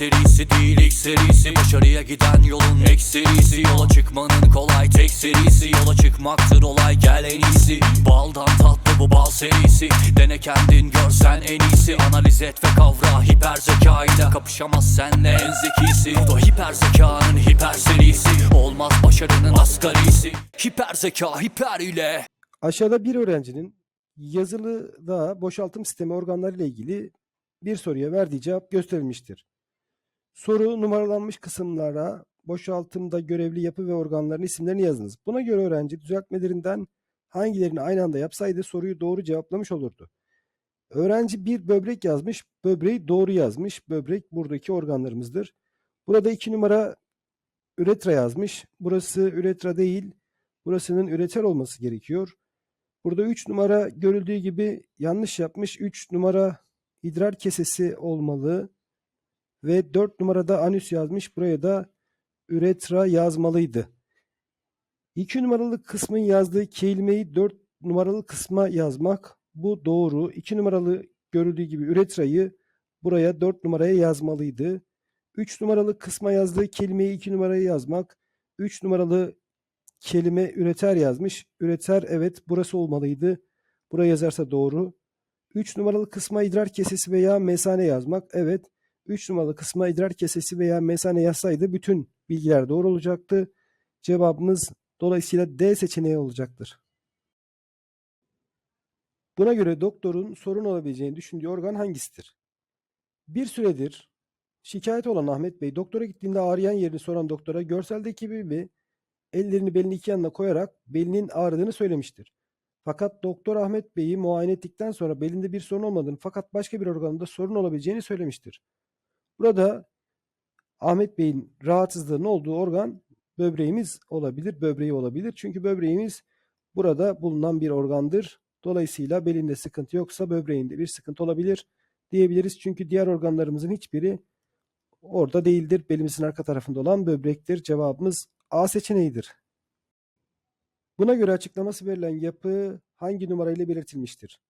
serisi değil ilk serisi. Başarıya giden yolun ek serisi. Yola çıkmanın kolay tek serisi. Yola çıkmaktır olay gel en iyisi. Baldan tatlı bu bal serisi. Dene kendin görsen en iyisi. Analiz et ve kavra hiper zekayla. Kapışamaz senle en zekisi. Bu da hiper zekanın hiper serisi. Olmaz başarının asgarisi. Hiper zeka hiper ile. Aşağıda bir öğrencinin yazılıda boşaltım sistemi organları ile ilgili bir soruya verdiği cevap gösterilmiştir. Soru numaralanmış kısımlara boşaltımda görevli yapı ve organların isimlerini yazınız. Buna göre öğrenci düzeltmelerinden hangilerini aynı anda yapsaydı soruyu doğru cevaplamış olurdu. Öğrenci bir böbrek yazmış, böbreği doğru yazmış. Böbrek buradaki organlarımızdır. Burada iki numara üretra yazmış. Burası üretra değil, burasının üreter olması gerekiyor. Burada 3 numara görüldüğü gibi yanlış yapmış. 3 numara idrar kesesi olmalı. Ve 4 numarada anüs yazmış. Buraya da üretra yazmalıydı. 2 numaralı kısmın yazdığı kelimeyi 4 numaralı kısma yazmak bu doğru. 2 numaralı görüldüğü gibi üretrayı buraya 4 numaraya yazmalıydı. 3 numaralı kısma yazdığı kelimeyi 2 numaraya yazmak. 3 numaralı kelime üreter yazmış. Üreter evet burası olmalıydı. Buraya yazarsa doğru. 3 numaralı kısma idrar kesesi veya mesane yazmak. Evet. 3 numaralı kısma idrar kesesi veya mesane yazsaydı bütün bilgiler doğru olacaktı. Cevabımız dolayısıyla D seçeneği olacaktır. Buna göre doktorun sorun olabileceğini düşündüğü organ hangisidir? Bir süredir şikayet olan Ahmet Bey doktora gittiğinde ağrıyan yerini soran doktora görseldeki gibi ellerini belinin iki yanına koyarak belinin ağrıdığını söylemiştir. Fakat Doktor Ahmet Bey'i muayene ettikten sonra belinde bir sorun olmadığını fakat başka bir organında sorun olabileceğini söylemiştir. Burada Ahmet Bey'in rahatsızlığının olduğu organ böbreğimiz olabilir, böbreği olabilir. Çünkü böbreğimiz burada bulunan bir organdır. Dolayısıyla belinde sıkıntı yoksa böbreğinde bir sıkıntı olabilir diyebiliriz. Çünkü diğer organlarımızın hiçbiri orada değildir. Belimizin arka tarafında olan böbrektir. Cevabımız A seçeneğidir. Buna göre açıklaması verilen yapı hangi numarayla belirtilmiştir?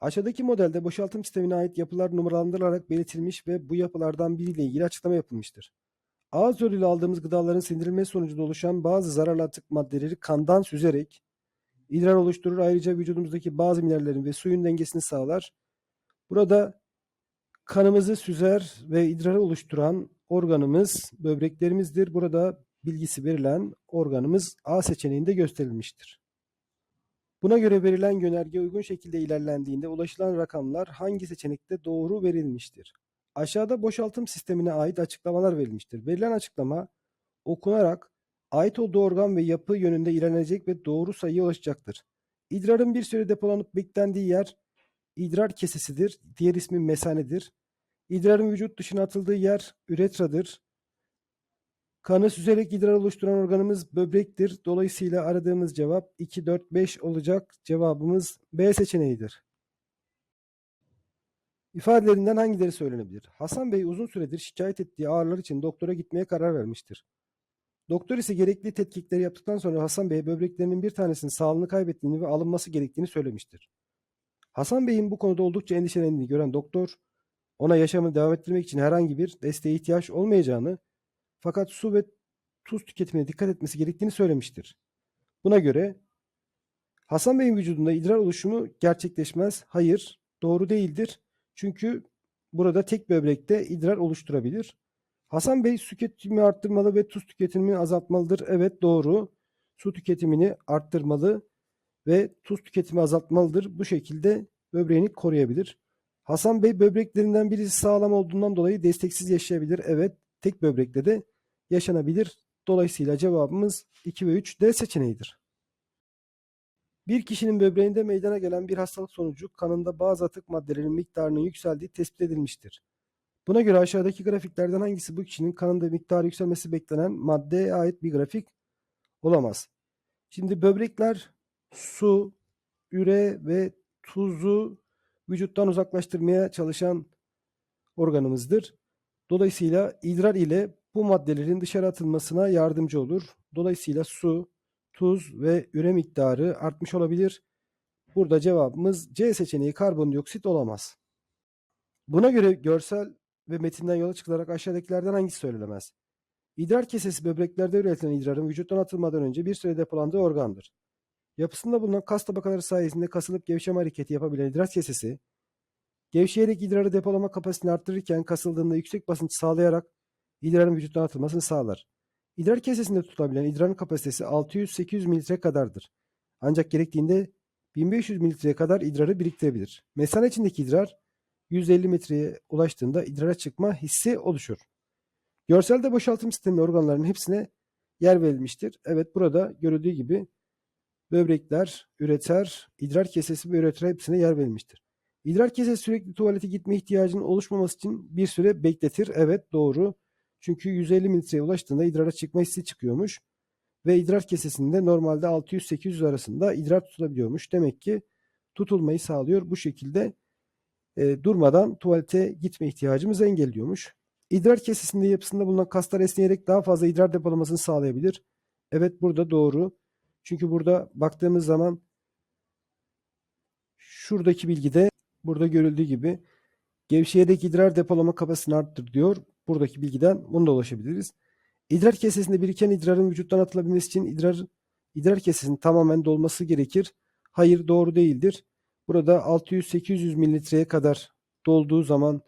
Aşağıdaki modelde boşaltım sistemine ait yapılar numaralandırılarak belirtilmiş ve bu yapılardan biriyle ilgili açıklama yapılmıştır. Ağız yoluyla aldığımız gıdaların sindirilmesi sonucunda oluşan bazı zararlı atık maddeleri kandan süzerek idrar oluşturur. Ayrıca vücudumuzdaki bazı minerallerin ve suyun dengesini sağlar. Burada kanımızı süzer ve idrarı oluşturan organımız böbreklerimizdir. Burada bilgisi verilen organımız A seçeneğinde gösterilmiştir. Buna göre verilen yönerge uygun şekilde ilerlendiğinde ulaşılan rakamlar hangi seçenekte doğru verilmiştir? Aşağıda boşaltım sistemine ait açıklamalar verilmiştir. Verilen açıklama okunarak ait olduğu organ ve yapı yönünde ilerlenecek ve doğru sayıya ulaşacaktır. İdrarın bir süre depolanıp beklendiği yer idrar kesesidir. Diğer ismi mesanedir. İdrarın vücut dışına atıldığı yer üretradır. Kanı süzerek idrar oluşturan organımız böbrektir. Dolayısıyla aradığımız cevap 2, 4, 5 olacak. Cevabımız B seçeneğidir. İfadelerinden hangileri söylenebilir? Hasan Bey uzun süredir şikayet ettiği ağrılar için doktora gitmeye karar vermiştir. Doktor ise gerekli tetkikleri yaptıktan sonra Hasan Bey'e böbreklerinin bir tanesinin sağlığını kaybettiğini ve alınması gerektiğini söylemiştir. Hasan Bey'in bu konuda oldukça endişelendiğini gören doktor, ona yaşamını devam ettirmek için herhangi bir desteğe ihtiyaç olmayacağını fakat su ve tuz tüketimine dikkat etmesi gerektiğini söylemiştir. Buna göre Hasan Bey'in vücudunda idrar oluşumu gerçekleşmez. Hayır, doğru değildir. Çünkü burada tek böbrekte idrar oluşturabilir. Hasan Bey su tüketimini arttırmalı ve tuz tüketimini azaltmalıdır. Evet doğru. Su tüketimini arttırmalı ve tuz tüketimi azaltmalıdır. Bu şekilde böbreğini koruyabilir. Hasan Bey böbreklerinden birisi sağlam olduğundan dolayı desteksiz yaşayabilir. Evet tek böbrekte de yaşanabilir. Dolayısıyla cevabımız 2 ve 3 D seçeneğidir. Bir kişinin böbreğinde meydana gelen bir hastalık sonucu kanında bazı atık maddelerin miktarının yükseldiği tespit edilmiştir. Buna göre aşağıdaki grafiklerden hangisi bu kişinin kanında miktarı yükselmesi beklenen maddeye ait bir grafik olamaz? Şimdi böbrekler su, üre ve tuzu vücuttan uzaklaştırmaya çalışan organımızdır. Dolayısıyla idrar ile bu maddelerin dışarı atılmasına yardımcı olur. Dolayısıyla su, tuz ve üre miktarı artmış olabilir. Burada cevabımız C seçeneği karbondioksit olamaz. Buna göre görsel ve metinden yola çıkılarak aşağıdakilerden hangisi söylenemez? İdrar kesesi böbreklerde üretilen idrarın vücuttan atılmadan önce bir süre depolandığı organdır. Yapısında bulunan kas tabakaları sayesinde kasılıp gevşeme hareketi yapabilen idrar kesesi, gevşeyerek idrarı depolama kapasitesini arttırırken kasıldığında yüksek basınç sağlayarak idrarın vücuttan atılmasını sağlar. İdrar kesesinde tutulabilen idrarın kapasitesi 600-800 mililitre kadardır. Ancak gerektiğinde 1500 mililitreye kadar idrarı biriktirebilir. Mesane içindeki idrar 150 metreye ulaştığında idrara çıkma hissi oluşur. Görselde boşaltım sistemi organlarının hepsine yer verilmiştir. Evet burada görüldüğü gibi böbrekler, üreter, idrar kesesi ve üreter hepsine yer verilmiştir. İdrar kesesi sürekli tuvalete gitme ihtiyacının oluşmaması için bir süre bekletir. Evet doğru. Çünkü 150 mililitreye ulaştığında idrara çıkma hissi çıkıyormuş. Ve idrar kesesinde normalde 600-800 arasında idrar tutulabiliyormuş. Demek ki tutulmayı sağlıyor. Bu şekilde e, durmadan tuvalete gitme ihtiyacımızı engelliyormuş. İdrar kesesinde yapısında bulunan kaslar esneyerek daha fazla idrar depolamasını sağlayabilir. Evet burada doğru. Çünkü burada baktığımız zaman şuradaki bilgide burada görüldüğü gibi gevşeyerek idrar depolama kapasitesini arttır diyor. Buradaki bilgiden bunu da ulaşabiliriz. İdrar kesesinde biriken idrarın vücuttan atılabilmesi için idrar idrar kesesinin tamamen dolması gerekir. Hayır doğru değildir. Burada 600-800 mililitreye kadar dolduğu zaman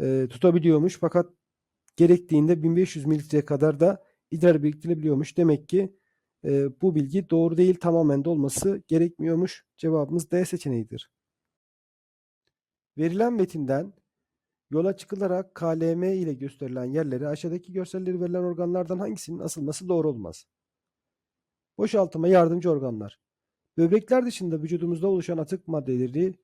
e, tutabiliyormuş. Fakat gerektiğinde 1500 mililitreye kadar da idrar biriktirebiliyormuş. Demek ki e, bu bilgi doğru değil tamamen dolması gerekmiyormuş. Cevabımız D seçeneğidir. Verilen metinden yola çıkılarak KLM ile gösterilen yerlere aşağıdaki görselleri verilen organlardan hangisinin asılması doğru olmaz? Boşaltıma yardımcı organlar. Böbrekler dışında vücudumuzda oluşan atık maddeleri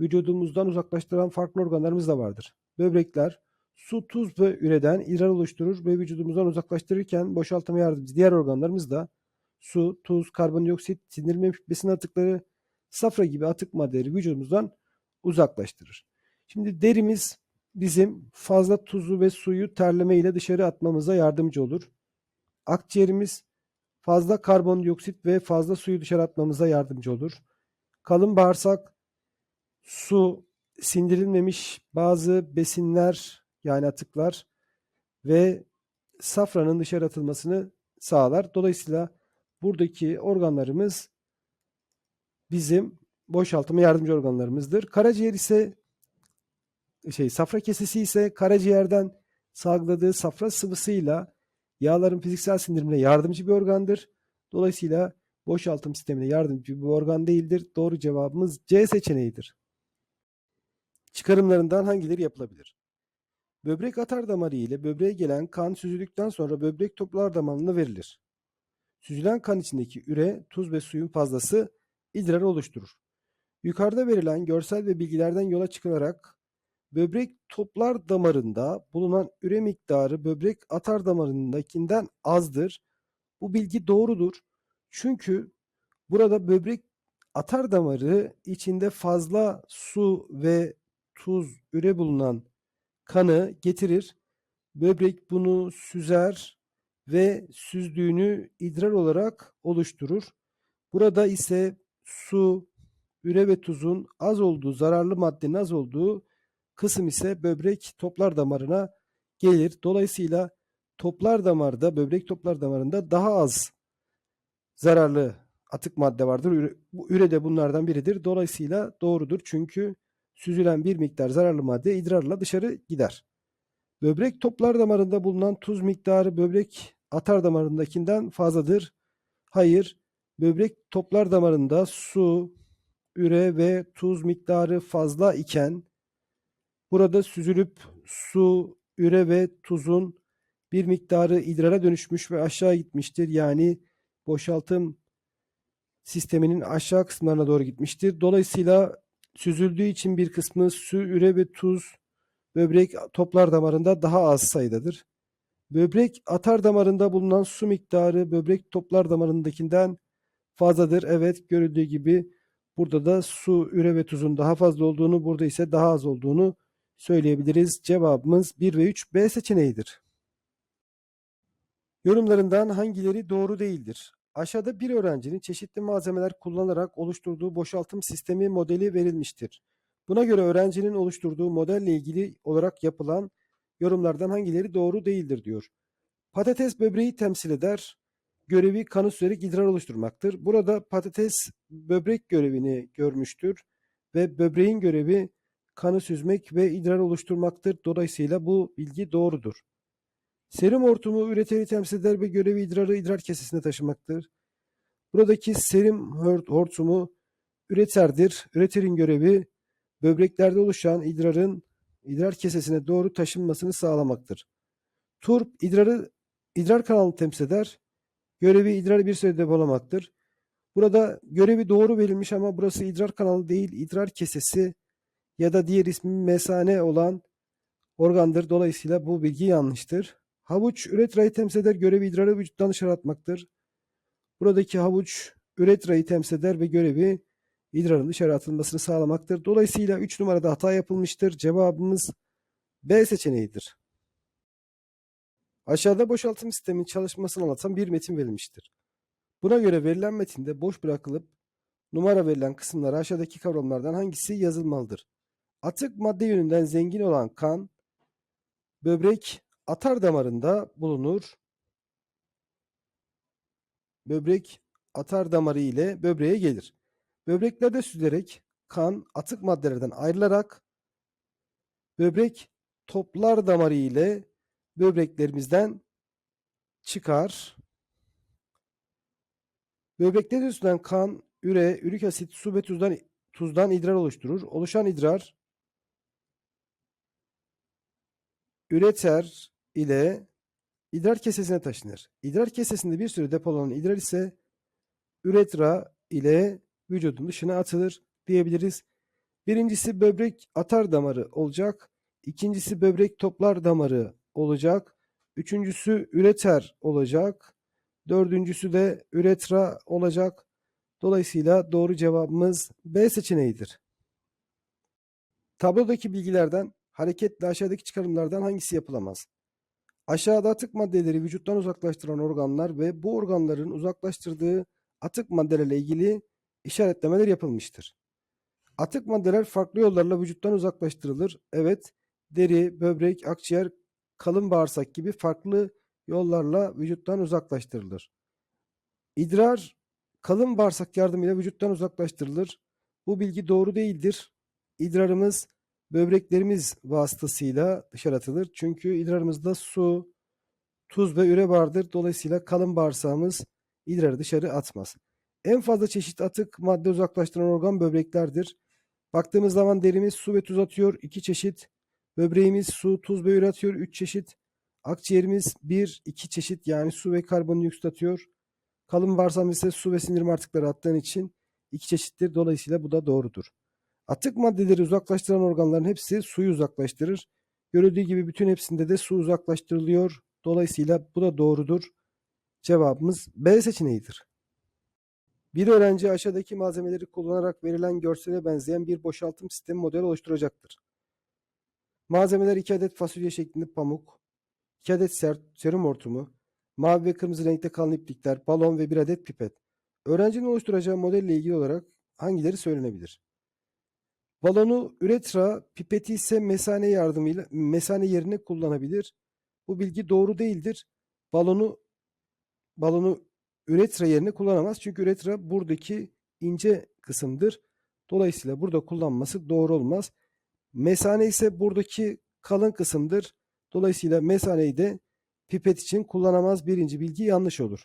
vücudumuzdan uzaklaştıran farklı organlarımız da vardır. Böbrekler su, tuz ve üreden idrar oluşturur ve vücudumuzdan uzaklaştırırken boşaltıma yardımcı diğer organlarımız da su, tuz, karbondioksit, sindirilmemiş besin atıkları, safra gibi atık maddeleri vücudumuzdan uzaklaştırır. Şimdi derimiz bizim fazla tuzu ve suyu terleme ile dışarı atmamıza yardımcı olur. Akciğerimiz fazla karbondioksit ve fazla suyu dışarı atmamıza yardımcı olur. Kalın bağırsak su, sindirilmemiş bazı besinler yani atıklar ve safranın dışarı atılmasını sağlar. Dolayısıyla buradaki organlarımız bizim boşaltıma yardımcı organlarımızdır. Karaciğer ise şey safra kesesi ise karaciğerden salgıladığı safra sıvısıyla yağların fiziksel sindirimine yardımcı bir organdır. Dolayısıyla boşaltım sistemine yardımcı bir organ değildir. Doğru cevabımız C seçeneğidir. Çıkarımlarından hangileri yapılabilir? Böbrek atar damarı ile böbreğe gelen kan süzüldükten sonra böbrek toplar damarına verilir. Süzülen kan içindeki üre, tuz ve suyun fazlası idrar oluşturur. Yukarıda verilen görsel ve bilgilerden yola çıkılarak böbrek toplar damarında bulunan üre miktarı böbrek atar damarındakinden azdır. Bu bilgi doğrudur. Çünkü burada böbrek atar damarı içinde fazla su ve tuz, üre bulunan kanı getirir. Böbrek bunu süzer ve süzdüğünü idrar olarak oluşturur. Burada ise su, üre ve tuzun az olduğu, zararlı maddenin az olduğu kısım ise böbrek toplar damarına gelir. Dolayısıyla toplar damarda, böbrek toplar damarında daha az zararlı atık madde vardır. Üre, üre de bunlardan biridir. Dolayısıyla doğrudur. Çünkü süzülen bir miktar zararlı madde idrarla dışarı gider. Böbrek toplar damarında bulunan tuz miktarı böbrek atar damarındakinden fazladır. Hayır, böbrek toplar damarında su, üre ve tuz miktarı fazla iken burada süzülüp su, üre ve tuzun bir miktarı idrara dönüşmüş ve aşağı gitmiştir. Yani boşaltım sisteminin aşağı kısımlarına doğru gitmiştir. Dolayısıyla süzüldüğü için bir kısmı su, üre ve tuz böbrek toplar damarında daha az sayıdadır. Böbrek atar damarında bulunan su miktarı böbrek toplar damarındakinden fazladır. Evet görüldüğü gibi burada da su, üre ve tuzun daha fazla olduğunu, burada ise daha az olduğunu söyleyebiliriz. Cevabımız 1 ve 3 B seçeneğidir. Yorumlarından hangileri doğru değildir? Aşağıda bir öğrencinin çeşitli malzemeler kullanarak oluşturduğu boşaltım sistemi modeli verilmiştir. Buna göre öğrencinin oluşturduğu modelle ilgili olarak yapılan yorumlardan hangileri doğru değildir diyor. Patates böbreği temsil eder. Görevi kanı süzerek idrar oluşturmaktır. Burada patates böbrek görevini görmüştür ve böbreğin görevi kanı süzmek ve idrar oluşturmaktır. Dolayısıyla bu bilgi doğrudur. Serum hortumu üreteri temsil eder ve görevi idrarı idrar kesesine taşımaktır. Buradaki serum hort- hortumu üreterdir. Üreterin görevi böbreklerde oluşan idrarın idrar kesesine doğru taşınmasını sağlamaktır. Turp idrarı idrar kanalını temsil eder. Görevi idrarı bir süre depolamaktır. Burada görevi doğru verilmiş ama burası idrar kanalı değil, idrar kesesi ya da diğer ismi mesane olan organdır. Dolayısıyla bu bilgi yanlıştır. Havuç üretrayı temsil eder, görevi idrarı vücuttan dışarı atmaktır. Buradaki havuç üretrayı temsil eder ve görevi idrarın dışarı atılmasını sağlamaktır. Dolayısıyla 3 numarada hata yapılmıştır. Cevabımız B seçeneğidir. Aşağıda boşaltım sistemin çalışmasını anlatan bir metin verilmiştir. Buna göre verilen metinde boş bırakılıp numara verilen kısımlara aşağıdaki kavramlardan hangisi yazılmalıdır? Atık madde yönünden zengin olan kan, böbrek atar damarında bulunur. Böbrek atar damarı ile böbreğe gelir. Böbreklerde süzülerek kan atık maddelerden ayrılarak böbrek toplar damarı ile böbreklerimizden çıkar. Böbreklerde süzülen kan, üre, ürik asit, su ve tuzdan, tuzdan idrar oluşturur. Oluşan idrar üreter ile idrar kesesine taşınır. İdrar kesesinde bir süre depolanan idrar ise üretra ile vücudun dışına atılır diyebiliriz. Birincisi böbrek atar damarı olacak. İkincisi böbrek toplar damarı olacak. Üçüncüsü üreter olacak. Dördüncüsü de üretra olacak. Dolayısıyla doğru cevabımız B seçeneğidir. Tablodaki bilgilerden hareketle aşağıdaki çıkarımlardan hangisi yapılamaz? Aşağıda atık maddeleri vücuttan uzaklaştıran organlar ve bu organların uzaklaştırdığı atık maddelerle ilgili işaretlemeler yapılmıştır. Atık maddeler farklı yollarla vücuttan uzaklaştırılır. Evet, deri, böbrek, akciğer, kalın bağırsak gibi farklı yollarla vücuttan uzaklaştırılır. İdrar kalın bağırsak yardımıyla vücuttan uzaklaştırılır. Bu bilgi doğru değildir. İdrarımız böbreklerimiz vasıtasıyla dışarı atılır. Çünkü idrarımızda su, tuz ve üre vardır. Dolayısıyla kalın bağırsağımız idrarı dışarı atmaz. En fazla çeşit atık madde uzaklaştıran organ böbreklerdir. Baktığımız zaman derimiz su ve tuz atıyor. iki çeşit. Böbreğimiz su, tuz ve üre atıyor. Üç çeşit. Akciğerimiz bir, iki çeşit yani su ve karbondioksit atıyor. Kalın bağırsağımız ise su ve sindirim artıkları attığın için iki çeşittir. Dolayısıyla bu da doğrudur. Atık maddeleri uzaklaştıran organların hepsi suyu uzaklaştırır. Görüldüğü gibi bütün hepsinde de su uzaklaştırılıyor. Dolayısıyla bu da doğrudur. Cevabımız B seçeneğidir. Bir öğrenci aşağıdaki malzemeleri kullanarak verilen görsele benzeyen bir boşaltım sistemi modeli oluşturacaktır. Malzemeler 2 adet fasulye şeklinde pamuk, 2 adet ser, serum hortumu, mavi ve kırmızı renkte kalın iplikler, balon ve bir adet pipet. Öğrencinin oluşturacağı modelle ilgili olarak hangileri söylenebilir? Balonu üretra, pipeti ise mesane yardımıyla mesane yerine kullanabilir. Bu bilgi doğru değildir. Balonu balonu üretra yerine kullanamaz. Çünkü üretra buradaki ince kısımdır. Dolayısıyla burada kullanması doğru olmaz. Mesane ise buradaki kalın kısımdır. Dolayısıyla mesaneyi de pipet için kullanamaz. Birinci bilgi yanlış olur.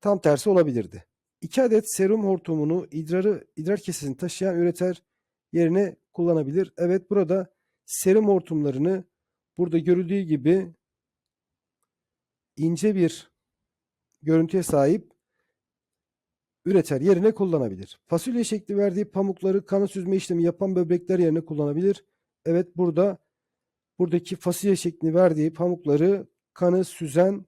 Tam tersi olabilirdi. 2 adet serum hortumunu idrarı idrar kesesini taşıyan üreter yerine kullanabilir. Evet burada serum hortumlarını burada görüldüğü gibi ince bir görüntüye sahip üreter yerine kullanabilir. Fasulye şekli verdiği pamukları kanı süzme işlemi yapan böbrekler yerine kullanabilir. Evet burada buradaki fasulye şeklini verdiği pamukları kanı süzen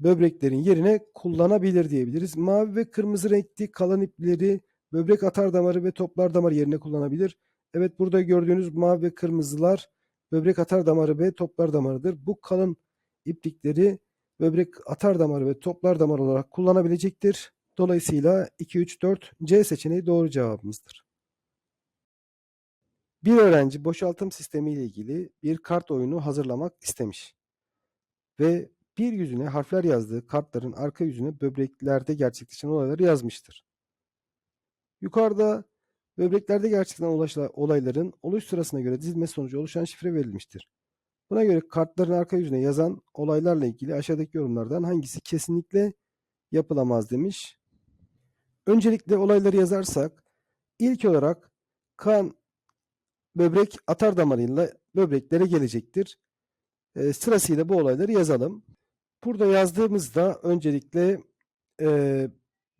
böbreklerin yerine kullanabilir diyebiliriz. Mavi ve kırmızı renkli kalan ipleri böbrek atar damarı ve toplar damarı yerine kullanabilir. Evet burada gördüğünüz mavi ve kırmızılar böbrek atar damarı ve toplar damarıdır. Bu kalın iplikleri böbrek atar damarı ve toplar damarı olarak kullanabilecektir. Dolayısıyla 2, 3, 4 C seçeneği doğru cevabımızdır. Bir öğrenci boşaltım sistemi ile ilgili bir kart oyunu hazırlamak istemiş. Ve bir yüzüne harfler yazdığı kartların arka yüzüne böbreklerde gerçekleşen olayları yazmıştır. Yukarıda böbreklerde gerçekleşen olayların oluş sırasına göre dizilme sonucu oluşan şifre verilmiştir. Buna göre kartların arka yüzüne yazan olaylarla ilgili aşağıdaki yorumlardan hangisi kesinlikle yapılamaz demiş. Öncelikle olayları yazarsak ilk olarak kan böbrek atar damarıyla böbreklere gelecektir. E, sırasıyla bu olayları yazalım. Burada yazdığımızda öncelikle e,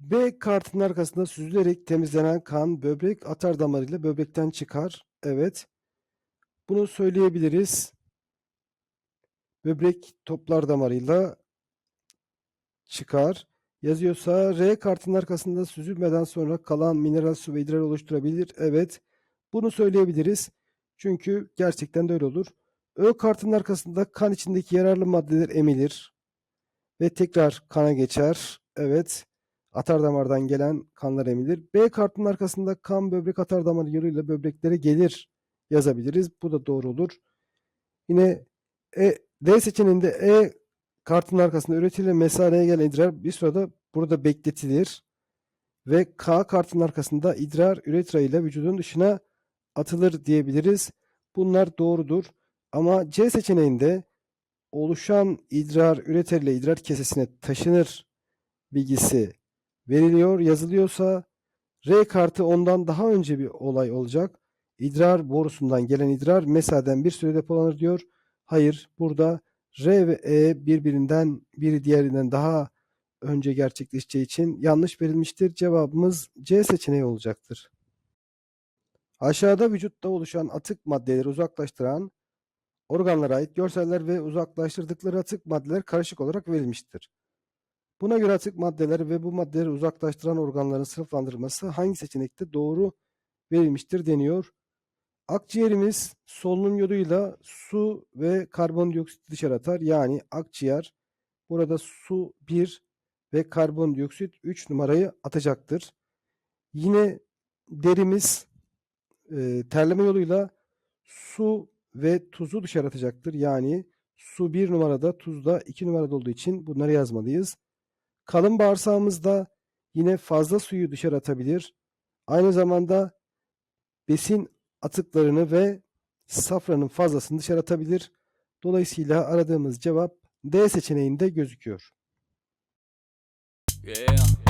B kartının arkasında süzülerek temizlenen kan böbrek atar damarıyla böbrekten çıkar. Evet. Bunu söyleyebiliriz. Böbrek toplar damarıyla çıkar. Yazıyorsa R kartının arkasında süzülmeden sonra kalan mineral su ve idrar oluşturabilir. Evet. Bunu söyleyebiliriz. Çünkü gerçekten de öyle olur. Ö kartının arkasında kan içindeki yararlı maddeler emilir ve tekrar kana geçer. Evet. Atar damardan gelen kanlar emilir. B kartının arkasında kan böbrek atar damarı yoluyla böbreklere gelir yazabiliriz. Bu da doğru olur. Yine e, D seçeneğinde E kartının arkasında üretilen mesaneye gelen idrar bir sırada burada bekletilir. Ve K kartının arkasında idrar üretra ile vücudun dışına atılır diyebiliriz. Bunlar doğrudur. Ama C seçeneğinde oluşan idrar üreter ile idrar kesesine taşınır bilgisi veriliyor, yazılıyorsa R kartı ondan daha önce bir olay olacak. İdrar borusundan gelen idrar mesaden bir süre depolanır diyor. Hayır, burada R ve E birbirinden biri diğerinden daha önce gerçekleşeceği için yanlış verilmiştir. Cevabımız C seçeneği olacaktır. Aşağıda vücutta oluşan atık maddeleri uzaklaştıran organlara ait görseller ve uzaklaştırdıkları atık maddeler karışık olarak verilmiştir. Buna göre atık maddeler ve bu maddeleri uzaklaştıran organların sınıflandırılması hangi seçenekte doğru verilmiştir deniyor. Akciğerimiz solunum yoluyla su ve karbondioksit dışarı atar. Yani akciğer burada su 1 ve karbondioksit 3 numarayı atacaktır. Yine derimiz e, terleme yoluyla su ve tuzu dışarı atacaktır. Yani su 1 numarada, tuz da 2 numarada olduğu için bunları yazmalıyız. Kalın bağırsağımızda yine fazla suyu dışarı atabilir. Aynı zamanda besin atıklarını ve safranın fazlasını dışarı atabilir. Dolayısıyla aradığımız cevap D seçeneğinde gözüküyor. Yeah.